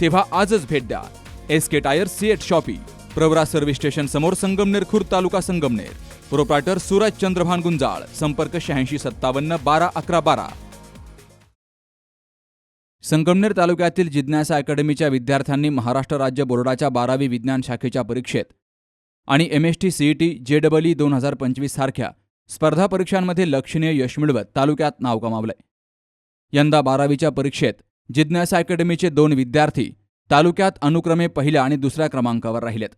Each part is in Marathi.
तेव्हा आजच भेट द्या. S K tyre CEAT shoppe Pravara service station समोर संगमनेर खुर्द तालुका संगमनेर. प्रोप्रायटर सूरज चंद्रभान गुंजाळ संपर्क शहाऐंशी सत्तावन्न बारा अकरा बारा. संगमनेर तालुक्यातील जिज्ञासा अकॅडमीच्या विद्यार्थ्यांनी महाराष्ट्र राज्य बोर्डाच्या बारावी विज्ञान शाखेच्या परीक्षेत आणि M S T CET J double E दोन हजार पंचवीस सारख्या स्पर्धा परीक्षांमध्ये लक्षणीय यश मिळवत तालुक्यात नाव कमावलंय यंदा बारावीच्या परीक्षेत जिज्ञासा अकॅडमीचे दोन विद्यार्थी तालुक्यात अनुक्रमे पहिल्या आणि दुसऱ्या क्रमांकावर राहिलेत.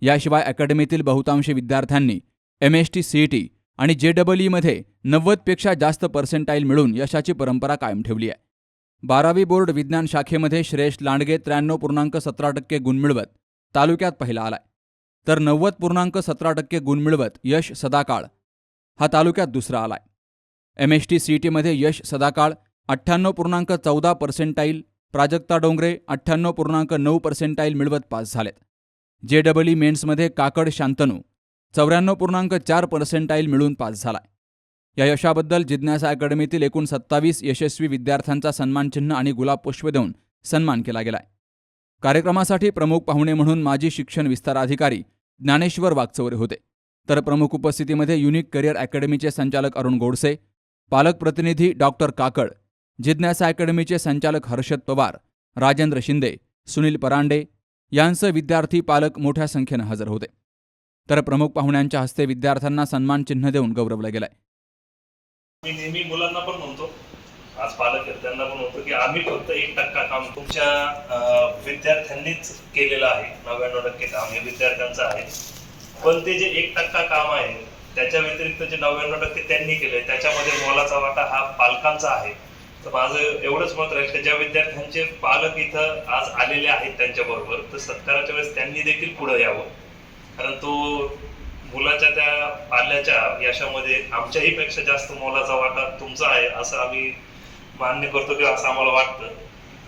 याशिवाय अकॅडमीतील बहुतांश विद्यार्थ्यांनी एम एस टी सीईटी आणि जे डबल ईमध्ये नव्वदपेक्षा जास्त पर्सेंटाईल मिळून यशाची परंपरा कायम ठेवली आहे. बारावी बोर्ड विज्ञान शाखेमध्ये श्रेष्ठ लांडगे त्र्याण्णव पूर्णांक सतरा टक्के गुण मिळवत तालुक्यात पहिला आलाय. तर नव्वद पूर्णांक सतरा टक्के गुण मिळवत यश सदाकाळ हा तालुक्यात दुसरा आलाय. एम एस टी सी टीमध्ये यश सदाकाळ अठ्ठ्याण्णव पूर्णांक चौदा पर्सेंटाईल प्राजक्ता डोंगरे अठ्ठ्याण्णव पूर्णांक नऊ पर्सेंटाईल मिळवत पास झालेत. जे डबल ई मेन्समध्ये काकड शांतनू चौऱ्याण्णव पूर्णांक चार पर्सेंटाईल मिळून पास झालाय. या यशाबद्दल जिज्ञासा अकॅडमीतील एकूण सत्तावीस यशस्वी विद्यार्थ्यांचा सन्मानचिन्ह आणि गुलाब पुष्प देऊन सन्मान केला गेलाय. कार्यक्रमासाठी प्रमुख पाहुणे म्हणून माजी शिक्षण विस्ताराधिकारी ज्ञानेश्वर वागचौरे होते. तर प्रमुख उपस्थितीमध्ये युनिक करिअर अकॅडमीचे संचालक अरुण गोडसे पालक प्रतिनिधी डॉक्टर काकड जिज्ञासा अकॅडमीचे संचालक हर्षद पवार राजेंद्र शिंदे सुनील परांडे यांसह विद्यार्थी पालक मोठ्या संख्येनं हजर होते. तर प्रमुख पाहुण्यांच्या हस्ते विद्यार्थ्यांना सन्मान चिन्ह देऊन गौरवलं गेलंय. मी नेहमी मुलांना पण म्हणतो आज पालक आहेत त्यांना पण म्हणतो की आम्ही फक्त एक टक्का काम तुमच्या विद्यार्थ्यांनीच केलेलं आहे. नव्याण्णव टक्के काम हे विद्यार्थ्यांचं आहे. पण ते जे एक टक्का काम आहे त्याच्या व्यतिरिक्त जे नव्याण्णव टक्के त्यांनी केलंय त्याच्यामध्ये मोलाचा वाटा हा पालकांचा आहे. तर माझं एवढंच मत राहील की ज्या विद्यार्थ्यांचे पालक इथं आज आलेले आहेत त्यांच्या बरोबर तर सत्काराच्या वेळेस त्यांनी देखील पुढं यावं. कारण तो मुलाच्या त्या पाल्याच्या यशामध्ये आमच्याही पेक्षा जास्त मोलाचा वाटा तुमचा आहे असं आम्ही मान्य करतो किंवा असं आम्हाला वाटतं.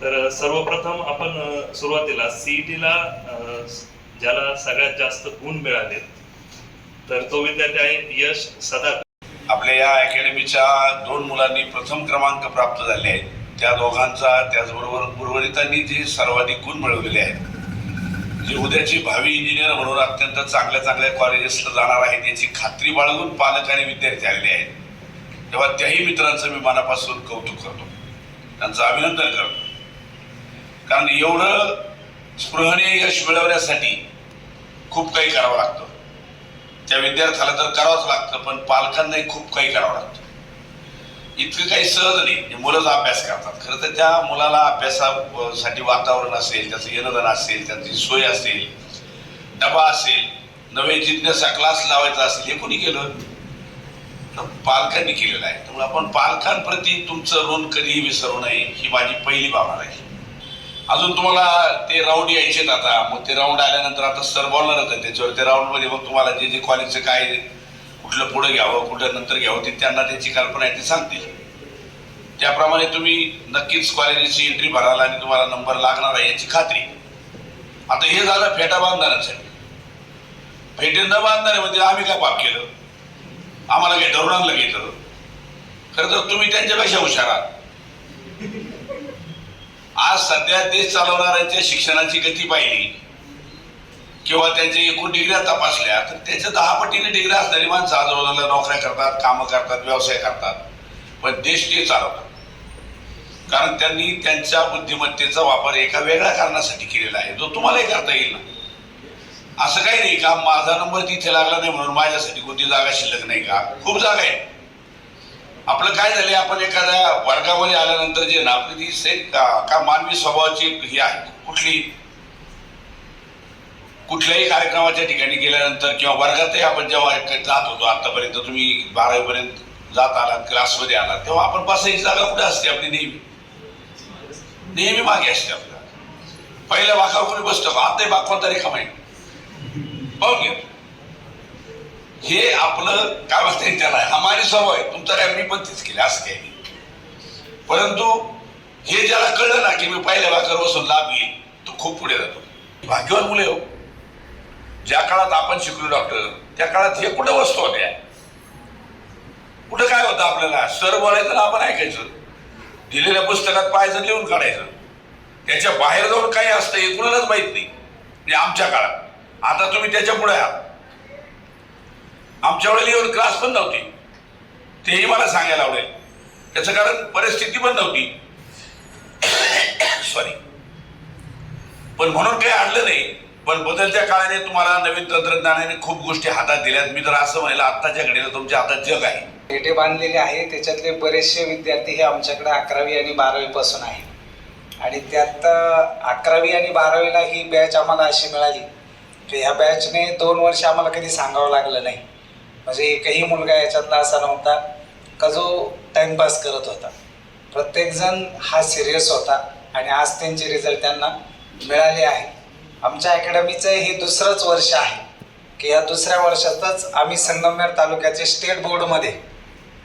तर सर्वप्रथम आपण सुरुवातीला सीईटीला ज्याला सगळ्यात जास्त गुण मिळाले तर तो विद्यार्थी आहे यश सदा आपल्या या अकॅडमीच्या दोन मुलांनी प्रथम क्रमांक प्राप्त झाले आहेत. त्या दोघांचा त्याचबरोबर उर्वरितांनी जे सर्वाधिक गुण मिळवलेले आहेत. जे उद्याची भावी इंजिनियर म्हणून अत्यंत चांगल्या चांगल्या कॉलेजेसला जाणार आहेत याची खात्री बाळगून पालक आणि विद्यार्थी आलेले आहेत. तेव्हा त्याही मित्रांचं मी मनापासून कौतुक करतो. त्यांचं अभिनंदन करतो. कारण एवढं स्पृहणीय यश मिळवण्यासाठी खूप काही करावं लागतं. त्या विद्यार्थ्याला तर करावंच लागतं पण पालकांनाही खूप काही करावं लागतं. इतकं काही सहज नाही. मुलं मुलंच अभ्यास करतात. खरं तर त्या मुलाला अभ्यासासाठी वातावरण असेल त्याचं येणं असेल त्यांची सोय असेल डबा असेल नवे जिज्ञासा क्लास लावायचा असेल हे कोणी केलं? पालकांनी केलेलं आहे. त्यामुळे आपण पालकांप्रती तुमचं ऋण कधीही विसरू नये ही माझी पहिली भावना आहे. अजून तुम्हाला ते राऊंड यायचेत आता. मग ते राऊंड आल्यानंतर आता सर बोलणारच आहे त्याच्यावर ते राऊंडमध्ये मग तुम्हाला जे जे कॉलेजचं काय कुठलं पुढं घ्यावं कुठं नंतर घ्यावं ते त्यांना त्याची कल्पना आहे ती सांगतील. त्याप्रमाणे तुम्ही नक्कीच कॉलेजची एंट्री भराल आणि तुम्हाला नंबर लागणार आहे याची खात्री. आता हे झालं फेटा बांधणाऱ्यांसाठी फेटे न बांधणारे म्हणजे आम्ही काय पाप केलं? आम्हाला काय धरून घेतलं खरं तर तुम्ही त्यांच्यापेक्षा हुशार आहात? आज सध्या देश चालवणाऱ्यांच्या शिक्षणाची गती पाहिली. किंवा त्यांच्या एकूण डिग्र्या तपासल्या तर त्याच्या दहा पटीने डिग्र्या असणारी माणसं आजूबाजूला नोकऱ्या करतात कामं करतात व्यवसाय करतात. पण देश ते चालवतात. कारण त्यांनी त्यांच्या बुद्धिमत्तेचा वापर एका वेगळ्या कारणासाठी केलेला आहे. जो तुम्हालाही करता येईल ना. असं काही नाही का माझा नंबर तिथे लागला नाही म्हणून माझ्यासाठी कोणती जागा शिल्लक नाही का? खूप जागा आहे. आपलं काय झालंय आपण एखाद्या वर्गामध्ये आल्यानंतर जे ना आपली ती से का का मानवी स्वभावाची ही आहे कुठली? कुठल्याही कार्यक्रमाच्या ठिकाणी गेल्यानंतर किंवा वर्गातही आपण जेव्हा एक जात होतो आतापर्यंत तुम्ही बारावीपर्यंत जात आलात क्लासमध्ये आलात तेव्हा आपण बसायची जागा कुठे असते आपली नेहमी? नेहमी मागे असते आपल्या. पहिल्या बाकावर कोणी बसतो? का आता बाग कोणता रिकामा पाहून घेतो हे आपलं काय म्हणते त्याला हमारी सवय आहे तुमचा काय मी पण तीच केली असं काही परंतु हे ज्याला कळलं ना की मी पहिल्या बाकावर बसून लाभ येईल तो खूप पुढे जातो. भाग्यवान मुले हो. ज्या काळात आपण शिकलो डॉक्टर त्या काळात हे कुठं वस्तू होत्या? कुठं काय होतं आपल्याला? सर बोलायचं ना आपण ऐकायचं. दिलेल्या पुस्तकात पाहायचं लिहून काढायचं. त्याच्या बाहेर जाऊन काही असतं हे कुणालाच माहीत नाही. म्हणजे आमच्या काळात. आता तुम्ही त्याच्या पुढे आहात. आमच्या वेळेला येऊन क्लास पण नव्हती. तेही मला सांगायला आवडेल. त्याचं कारण परिस्थिती पण नव्हती. सॉरी पण म्हणून काही आणलं नाही. पण बदलत्या काळाने तुम्हाला नवीन तंत्रज्ञानाने खूप गोष्टी हातात दिल्यात. मी तर असं म्हणलं आत्ताच्या घडीला तुमच्या हातात जग आहे. पेटे बांधलेले आहे. त्याच्यातले बरेचसे विद्यार्थी हे आमच्याकडे अकरावी आणि बारावी पासून आहे आणि त्यात अकरावी आणि बारावीला ही बॅच आम्हाला अशी मिळाली. की ह्या बॅचने दोन वर्ष आम्हाला कधी सांगावं लागलं नाही. म्हणजे एकही मुलगा याच्यातला असा नव्हता का जो टाइमपास करत होता. प्रत्येकजण हा सिरियस होता आणि आज त्यांचे रिझल्ट त्यांना मिळाले आहे. आमच्या अकॅडमीचं हे दुसरंच वर्ष आहे की या दुसऱ्या वर्षातच आम्ही संगमनेर तालुक्याचे स्टेट बोर्डमध्ये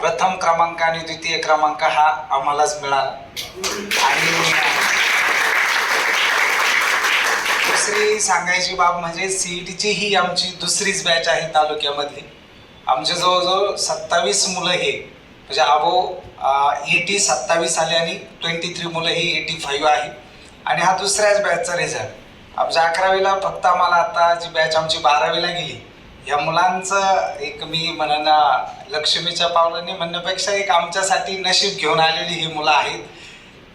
प्रथम क्रमांक आणि द्वितीय क्रमांक हा आम्हालाच मिळाला. आणि दुसरी सांगायची बाब म्हणजे सीईटीची ही आमची दुसरीच बॅच आहे तालुक्यामधली. आमच्या जवळजवळ सत्तावीस मुलं हे म्हणजे अबो एटी सत्तावीस आले आणि ट्वेंटी थ्री मुलं ही एटी फाईव्ह आहे. आणि हा दुसऱ्याच बॅचचा रिझल्ट आमच्या अकरावीला फक्त आम्हाला आता जी बॅच आमची बारावीला गेली या मुलांचं एक मी म्हणणं लक्ष्मीच्या पावलाने म्हणण्यापेक्षा एक आमच्यासाठी नशीब घेऊन आलेली ही मुलं आहेत.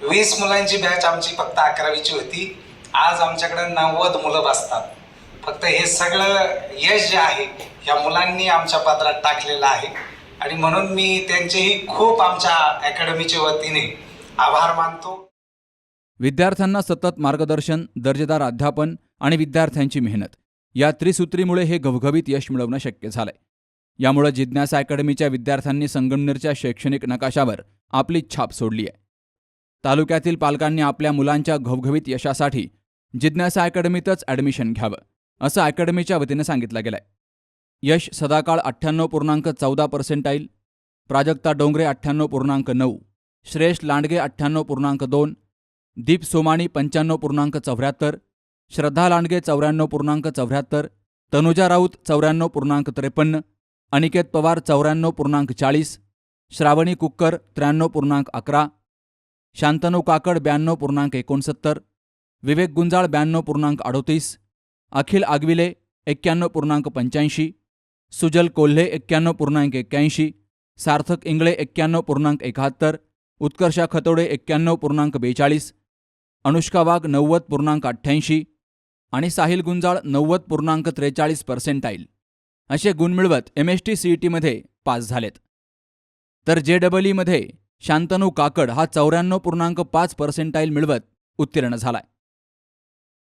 वीस मुलांची बॅच आमची फक्त अकरावीची होती. आज आमच्याकडे नव्वद मुलं बसतात. फक्त हे सगळं यश जे आहे या मुलांनी आमच्या पात्रात टाकलेलं आहे. आणि म्हणून मी त्यांचेही खूप आमच्या अकॅडमीच्या वतीने आभार मानतो. विद्यार्थ्यांना सतत मार्गदर्शन दर्जेदार अध्यापन आणि विद्यार्थ्यांची मेहनत या त्रिसूत्रीमुळे हे घवघवीत यश मिळवणं शक्य झालंय. यामुळे जिज्ञासा अकॅडमीच्या विद्यार्थ्यांनी संगमनेरच्या शैक्षणिक नकाशावर आपली छाप सोडली आहे. तालुक्यातील पालकांनी आपल्या मुलांच्या घवघवीत यशासाठी जिज्ञासा अकॅडमीतच ॲडमिशन घ्यावं. असं अकॅडमीच्या वतीनं सांगितलं गेलंय. यश सदाकाळ अठ्ठ्याण्णव पूर्णांक चौदा पर्सेंटाईल प्राजक्ता डोंगरे अठ्ठ्याण्णव पूर्णांक नऊ श्रेयश लांडगे अठ्ठ्याण्णव पूर्णांक दोन दीप सोमाणी पंच्याण्णव पूर्णांक चौऱ्याहत्तर श्रद्धा लांडगे चौऱ्याण्णव पूर्णांक चौऱ्याहत्तर तनुजा राऊत चौऱ्याण्णव पूर्णांक त्रेपन्न अनिकेत पवार चौऱ्याण्णव पूर्णांक चाळीस श्रावणी कुक्कर त्र्याण्णव पूर्णांक अकरा शांतनू काकड ब्याण्णव पूर्णांक एकोणसत्तर विवेक गुंजाळ ब्याण्णव पूर्णांक अडोतीस अखिल आगविले एक्क्याण्णव पूर्णांक पंच्याऐंशी सुजल कोल्हे एक्क्याण्णव पूर्णांक एक्क्याऐंशी सार्थक इंगळे एक्क्याण्णव पूर्णांक एकाहत्तर उत्कर्षा खतोडे एक्क्याण्णव पूर्णांक बेचाळीस अनुष्का वाघ नव्वद पूर्णांक अठ्ठ्याऐंशी आणि साहिल गुंजाळ नव्वद पूर्णांक त्रेचाळीस पर्सेंटाईल असे गुण मिळवत M S T C E टीमध्ये पास झालेत. तर जे डबल ईमध्ये शांतनू काकड हा चौऱ्याण्णव पूर्णांक पाच पर्सेंटाईल मिळवत उत्तीर्ण झालाय.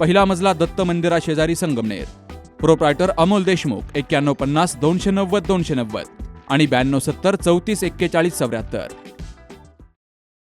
पहिला मजला दत्त मंदिरा शेजारी संगमनेर. प्रोप्रायटर अमोल देशमुख एक्क्याण्णव पन्नास दोनशे नव्वद दोनशे नव्वद आणि ब्याण्णव सत्तर चौतीस एक्केचाळीस चौऱ्याहत्तर.